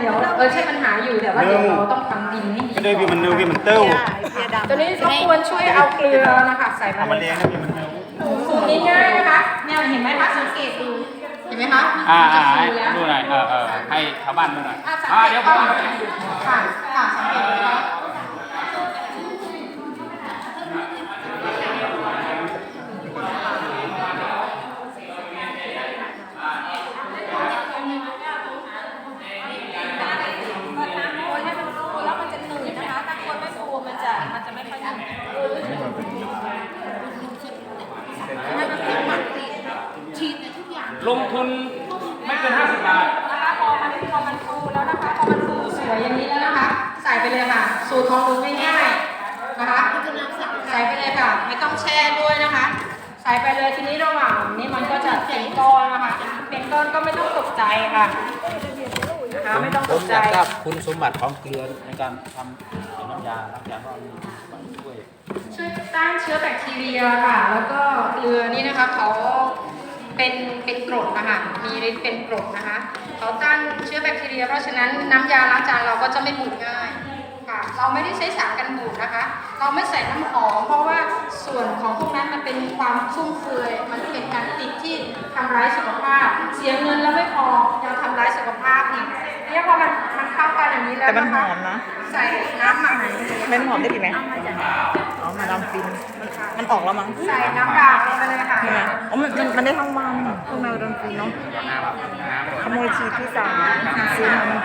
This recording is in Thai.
เดี๋ยวเออใช่ปัญหาอยู่แต่ว่าเดี๋ยวเราต้องทำดินนี่ก็ได้พี่มันเนื้อพี่มันเต้าตัวนี้รบกวนช่วยเอาเกลือนะคะใส่มาเอามาเลี้ยงนะพี่มันเนื้อสูตรง่ายๆนะคะเนี่ยเห็นไหมคะสังเกตดูเห็นไหมคะอ่าจะอ่าให้ฟูแล้วดูหน่อยเออเออให้ชาวบ้านดูหน่อยอะสังอ่าเกตเดี๋ยวผก่อมนค่ะค่ะสังเกตดูนะคะ คนให้มันฟูแล้วมันจะหนืดนะคะ ถ้าคนไม่ฟูมันจะมันจะไม่ค่อยหนืดให้มันเป็นหมักติดฉีดในทุกอย่าง ลงทุนไม่เกิน50บาท นะคะพอมันพอมันฟูแล้วนะคะพอมันฟูสวยอย่างนี้แล้วนะคะ ใส่ไปเลยค่ะ สูตรของหนูง่ายๆนะคะ คือน้ำสักใส่ไปเลยค่ะ ไม่ต้องแช่ด้วยนะคะ ใส่ไปเลยทีนี้ระหว่างนี้มันก็จะเป็นก้อนนะคะ เป็นก้อนก็ไม่ต้องตกใจค่ะนะคะไม่ต้องผตมกอใจยากทราบคุณสมบัติของเกลือในการทำน้ำยาน้ำยาก็มีช่วย ช่วยต้านเชื้อแบคทีเรียค่ะ แล้วก็เกลือนี่นะคะเขา เป็นเป็นกรดนะคะมีฤทธิ์เป็นกรดนะคะเขาต้านเชื้อแบคทีเรีย เพราะฉะนั้นน้ำยาล้างจานเราก็จะไม่บูดง่ายค่ะเราไม่ได้ใช้สารกันบูดนะคะ เราไม่ใส่น้ำหอมเพราะว่าส่วนของพวกนั้นมันเป็นความฟุ่มเฟือยมันเป็นการติดที่ทำร้ายสุขภาพ เสียเงินแล้วไม่พอยังทำร้ายสุขภาพอีกเนี่ยพอมันมันเข้ากันอย่างนี้แล้วแต่มันะหคะอมนะใส่น้ำหมักมันหอมได้ดีไหมอ๋อมาดามฟินมันออกแล้วมั้งใส่น้ำด่าง อ๋อมันมันมันได้ทั้งวันพวกมาดามฟินเนาะขโมยชีพี่สาวซื้อมา